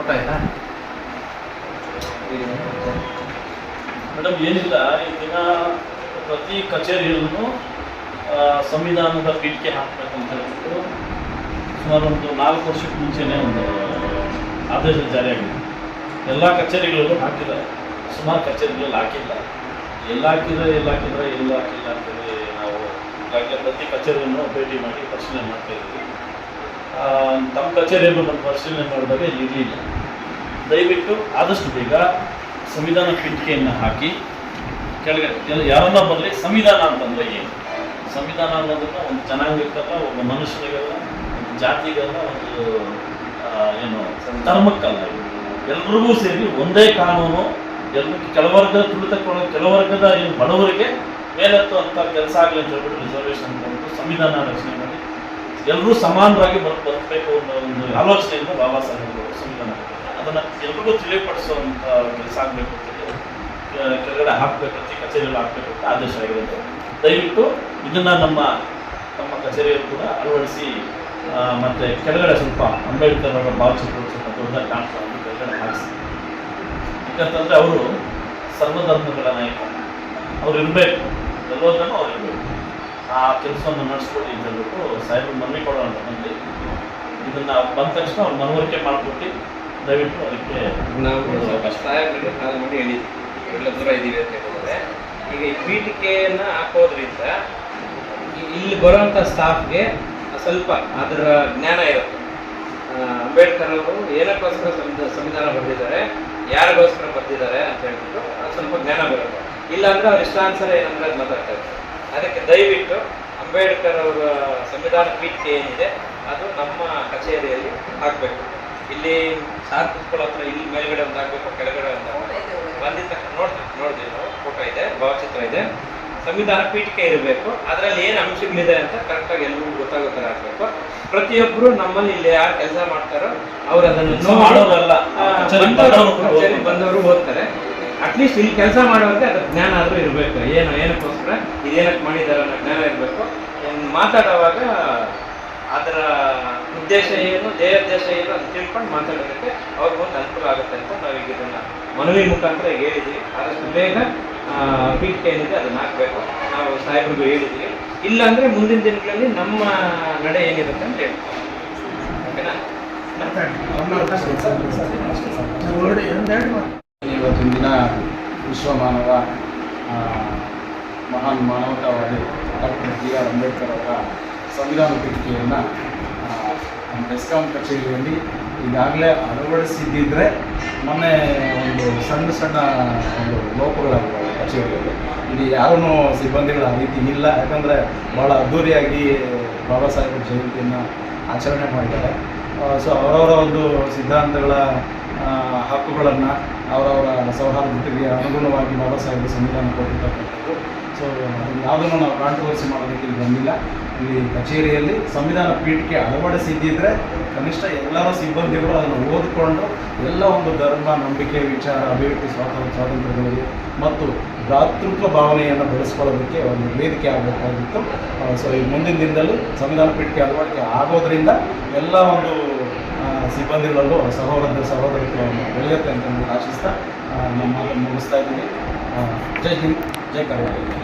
Photo ಇಲ್ಲ madam ಏನಿಲ್ಲ ಈ ದಿನ ಪ್ರತಿ ಕಚೇರಿಯಲ್ಲೂ ಸಂವಿಧಾನದ ಪೀಠಕ್ಕೆ ಹಾಕಬೇಕು ಅಂತ ಸುಮಾರು ಒಂದು ನಾಲ್ಕು ವರ್ಷಕ್ಕೆ ಮುಂಚೆನೇ ಒಂದು ಆದೇಶ ಜಾರಿಯಾಗಿದೆ. ಎಲ್ಲ ಕಚೇರಿಗಳಲ್ಲೂ ಹಾಕಿಲ್ಲ. ಸುಮಾರು ಕಚೇರಿಗಳಲ್ಲಿ ಹಾಕಿಲ್ಲ. ಎಲ್ಲ ಹಾಕಿದ್ರೆ ಎಲ್ಲ ಹಾಕಿದ್ರೆ ಎಲ್ಲ ಹಾಕಿಲ್ಲ ಅಂತೇಳಿ ನಾವು ಪ್ರತಿ ಕಚೇರಿಯನ್ನು ಭೇಟಿ ಮಾಡಿ ಪರಿಶೀಲನೆ ಮಾಡ್ತಾ ಇದ್ವಿ ಆ, ತಮ್ಮ ಕಚೇರಿಯಲ್ಲೂ ಬಂದು ಪರಿಶೀಲನೆ ಮಾಡಿದಾಗ ಇರಲಿಲ್ಲ ದಯವಿಟ್ಟು ಆದಷ್ಟು ಬೇಗ ಸಂವಿಧಾನ ಪೀಠಿಕೆಯನ್ನು ಹಾಕಿ, ಕೆಳಗೆ ಯಾರನ್ನ ಬಂದರೆ ಸಂವಿಧಾನ ಅಂತಂದರೆ ಏನು ಸಂವಿಧಾನ ಅನ್ನೋದನ್ನ ಒಂದು ಜನಾಂಗಕ್ಕಲ್ಲ ಒಬ್ಬ ಮನುಷ್ಯರಿಗಲ್ಲ, ಒಂದು ಜಾತಿಗಲ್ಲ, ಒಂದು ಏನು, ಧರ್ಮಕ್ಕಲ್ಲ. ಎಲ್ರಿಗೂ ಸೇರಿ ಒಂದೇ ಕಾನೂನು ಎಲ್ರಿಗೂ ಕೆಲವರ್ಗದ ತುಳಿತಕ್ಕೊಳ ಕೆಲವರ್ಗದ ಏನು ಬಡವರಿಗೆ ಮೇಲೆತ್ತುವಂಥ ಕೆಲಸ ಆಗಲಿ ಅಂತ ಹೇಳ್ಬಿಟ್ಟು ರಿಸರ್ವೇಶನ್ ಬಂದು ಸಂವಿಧಾನ ರಚನೆ ಮಾಡಿ ಎಲ್ಲರೂ ಸಮಾನವಾಗಿ ಬರ್ ಬದುಕಬೇಕು ಅನ್ನೋ ಒಂದು ಆಲೋಚನೆಯಿಂದ ಬಾಬಾ ಸಾಹೇಬ್ ಅವರು ಸಂವಿಧಾನ. ಅದನ್ನ ಎಲ್ರಿಗೂ ತಿಳಿಯಪಡಿಸುವಂತ ಕೆಲಸ ಆಗಬೇಕು ಅಂತ ಕೆಳಗಡೆ ಹಾಕಬೇಕು ಪ್ರತಿ ಕಚೇರಿಯಲ್ಲಿ ಹಾಕಬೇಕು ಅಂತ ಆದೇಶ ಆಗಿರೋದು ದಯವಿಟ್ಟು ಇದನ್ನ ನಮ್ಮ ನಮ್ಮ ಕಚೇರಿಯಲ್ಲಿ ಕೂಡ ಅಳವಡಿಸಿ ಮತ್ತೆ ಕೆಳಗಡೆ ಸ್ವಲ್ಪ ಅಂಬೇಡ್ಕರ್ ಅವರ ಭಾವಚಿತ್ರ ಸ್ವಲ್ಪ ದೊಡ್ಡ ಕಾಣಿಸ್ತಾ ಉಂಟು, ಕೆಳಗಡೆ ಹಾಕಿಸಿ. ಯಾಕಂತಂದ್ರೆ ಅವರು ಸರ್ವಧರ್ಮಗಳ ನಾಯಕ. ಅವ್ರು ಇರಬೇಕು. ಎಲ್ಲೋದ್ರೂ ಅವ್ರು ಇರಬೇಕು. ಆ ಕೆಲಸವನ್ನು ನಡೆಸ್ಕೊಡಿ ಅಂತ ಹೇಳ್ಬಿಟ್ಟು ಸಾಹೇಬ್ ಮನವಿ ಕೊಡೋಣ ಅಂತ ಬಂದು ಇದನ್ನ ಬಂದ ತಕ್ಷಣ ಅವ್ರು ಮನವರಿಕೆ ಮಾಡಿಕೊಟ್ಟು ದಯವಿಟ್ಟು ಅದಕ್ಕೆ ನಾವು ಸ್ವಲ್ಪ ಸಾಹೇಬ್ರಿಗೆ ಕಾಲ್ ಮಾಡಿ ಹೇಳಿದ್ವಿ. ಎಲ್ಲ ದೂರ ಇದ್ದೀವಿ ಅಂತ ಹೇಳಿದ್ರೆ. ಈಗ ಈ ಪೀಠಿಕೆಯನ್ನ ಹಾಕೋದ್ರಿಂದ ಇಲ್ಲಿ ಬರುವಂಥ ಸ್ಟಾಫ್ಗೆ ಸ್ವಲ್ಪ ಅದರ ಜ್ಞಾನ ಇರುತ್ತೆ. ಅಂಬೇಡ್ಕರ್ ಅವರು ಏನಕ್ಕೋಸ್ಕರ ಸಂವಿಧ- ಸಂವಿಧಾನ ಬರೆದಿದ್ದಾರೆ ಯಾರಿಗೋಸ್ಕರ ಬರೆದಿದ್ದಾರೆ ಅಂತ ಹೇಳ್ಬಿಟ್ಟು ಅದು ಸ್ವಲ್ಪ ಜ್ಞಾನ ಬರುತ್ತೆ. ಇಲ್ಲಾಂದ್ರೆ ಅವ್ರ ಇಷ್ಟಾನುಸಾರ ಏನಂದ್ರೆ ಅದು ಮಾತಾಡ್ತಾ ಇರ್ತಾರೆ. ಅದಕ್ಕೆ ದಯವಿಟ್ಟು ಅಂಬೇಡ್ಕರ್ ಅವರ ಸಂವಿಧಾನ ಪೀಠ ಏನಿದೆ ಅದು ನಮ್ಮ ಕಚೇರಿಯಲ್ಲಿ ಹಾಕಬೇಕು. ಇಲ್ಲಿ ಸಾರ್ ಕುತ್ಕೊಳ್ಳೋ ಹತ್ರ ಇಲ್ಲಿ ಮೇಲ್ಗಡೆ ಒಂದು ಹಾಕ್ಬೇಕು ಕೆಳಗಡೆ ಒಂದು ಬಂದಿದ್ದ ಬಂದಿದ ತಕ್ಷಣ ನೋಡ್ತೀವಿ ನೋಡಿದ್ವಿ ನಾವು. ಫೋಟೋ ಇದೆ ಭಾವಚಿತ್ರ ಇದೆ. ಸಂವಿಧಾನ ಪೀಠಿಕೆ ಇರಬೇಕು. ಅದರಲ್ಲಿ ಏನು ಅಂಶಗಳಿದೆ ಅಂತ ಕರೆಕ್ಟಾಗಿ ಎಲ್ಲರಿಗೂ ಗೊತ್ತಾಗೋ ಥರ ಹಾಕ್ಬೇಕು ಪ್ರತಿಯೊಬ್ಬರು ನಮ್ಮಲ್ಲಿ ಇಲ್ಲಿ ಯಾರು ಕೆಲಸ ಮಾಡ್ತಾರೋ ಅವ್ರು ಅದನ್ನು ಬಂದವರು ಓದ್ತಾರೆ. ಅಟ್ಲೀಸ್ಟ್ ಇಲ್ಲಿ ಕೆಲಸ ಮಾಡೋರಿಗೆ ಅದ್ರ ಜ್ಞಾನ ಆದರೂ ಇರಬೇಕು ಏನು ಏನಕ್ಕೋಸ್ಕರ ಇದೇನಕ್ಕೆ ಮಾಡಿದ್ದಾರೆ ಅನ್ನೋ ಜ್ಞಾನ ಇರಬೇಕು ಮಾತಾಡುವಾಗ ಅದರ ಉದ್ದೇಶ ಏನು ದೇಹೋದ್ದೇಶ ಏನು ಅಂತ ತಿಳ್ಕೊಂಡು ಮಾತಾಡೋದಕ್ಕೆ ಅವ್ರಿಗೆ ಒಂದು ಅನುಕೂಲ ಆಗುತ್ತೆ ಅಂತ ನಾವೀಗ ಇದನ್ನು ಮನವಿ ಮುಖಾಂತರ ಹೇಳಿದ್ವಿ ಆದಷ್ಟು ಬೇಗ ಪೀಠ ಏನಿದೆ ಅದನ್ನು ಹಾಕಬೇಕು ನಾವು ಸಾಹೇಬ್ರಿಗೂ ಹೇಳಿದ್ವಿ ಇಲ್ಲಾಂದರೆ ಮುಂದಿನ ದಿನಗಳಲ್ಲಿ ನಮ್ಮ ನಡೆ ಏನಿರುತ್ತೆ ಅಂತ ಹೇಳ್ತೀವಿ ಓಕೆನಾ ಇವತ್ತಿನ ದಿನ ವಿಶ್ವ ಮಾನವ ಮಹಾನ್ ಮಾನವತಾವಾದಿ ಡಾಕ್ಟರ್ ಬಿ ಆರ್ ಅಂಬೇಡ್ಕರ್ ಅವರ ಸಂವಿಧಾನ ಪೀಠಿಕೆಯನ್ನು ನಮ್ಮ ಬೆಸ್ಕಾಂ ಕಚೇರಿಯಲ್ಲಿ ಈಗಾಗಲೇ ಅಳವಡಿಸಿದ್ದಿದ್ರೆ ಮೊನ್ನೆ ಒಂದು ಸಣ್ಣ ಸಣ್ಣ ಒಂದು ಲೋಪಗಳಾಗಿವೆ ಕಚೇರಿಯಲ್ಲಿ. ಇಲ್ಲಿ ಯಾರೂ ಸಿಬ್ಬಂದಿಗಳ ರೀತಿ ಇಲ್ಲ. ಯಾಕಂದರೆ ಭಾಳ ಅದ್ಧೂರಿಯಾಗಿ ಬಾಬಾ ಸಾಹೇಬ್ ಜಯಂತಿಯನ್ನು ಆಚರಣೆ ಮಾಡಿದ್ದಾರೆ. ಸೊ ಅವರವರ ಒಂದು ಸಿದ್ಧಾಂತಗಳ ಹಕ್ಕುಗಳನ್ನು ಅವರವರ ಸೌಹಾರ್ದತೆಗೆ ಅನುಗುಣವಾಗಿ ಬಾಬಾ ಸಾಹೇಬ್ ಸಂವಿಧಾನ ಕೊಟ್ಟಿರ್ತಕ್ಕಂಥದ್ದು. ಸೊ, ಯಾವುದನ್ನು ನಾವು ಕಾಂಟ್ರವರ್ಸಿ ಮಾಡೋದಕ್ಕೆ ಇಲ್ಲಿ ಬಂದಿಲ್ಲ. ಇಲ್ಲಿ ಕಚೇರಿಯಲ್ಲಿ ಸಂವಿಧಾನ ಪೀಠಕ್ಕೆ ಅಳವಡಿಸಿದ್ದಿದ್ರೆ ಕನಿಷ್ಠ ಎಲ್ಲರ ಸಿಬ್ಬಂದಿಗಳು ಅದನ್ನು ಓದಿಕೊಂಡು ಎಲ್ಲ ಒಂದು ಧರ್ಮ, ನಂಬಿಕೆ, ವಿಚಾರ, ಅಭಿವ್ಯಕ್ತಿ ಸ್ವಾತಂತ್ರ್ಯ ಸ್ವಾತಂತ್ರ್ಯಗಳಿಗೆ ಮತ್ತು ಭ್ರಾತೃತ್ವ ಭಾವನೆಯನ್ನು ಬೆಳೆಸ್ಕೊಳ್ಳೋದಕ್ಕೆ ಒಂದು ವೇದಿಕೆ ಆಗಬೇಕಾಗಿತ್ತು. ಸೊ, ಈ ಮುಂದಿನ ದಿನದಲ್ಲಿ ಸಂವಿಧಾನ ಪೀಠಕ್ಕೆ ಅಳವಡಿಕೆ ಆಗೋದ್ರಿಂದ ಎಲ್ಲ ಒಂದು ಸಿಬ್ಬಂದಿಗಳಲ್ಲೂ ಸಹೋದರ ಸಹೋದರತ್ವವನ್ನು ಬೆಳೆಯುತ್ತೆ ಅಂತ ಆಶಿಸ್ತಾ ನಮ್ಮ ಮುಗಿಸ್ತಾ ಇದ್ದೀನಿ. ಜೈ ಹಿಂದ್, ಜೈ ಕರ್ನಾಟಕ.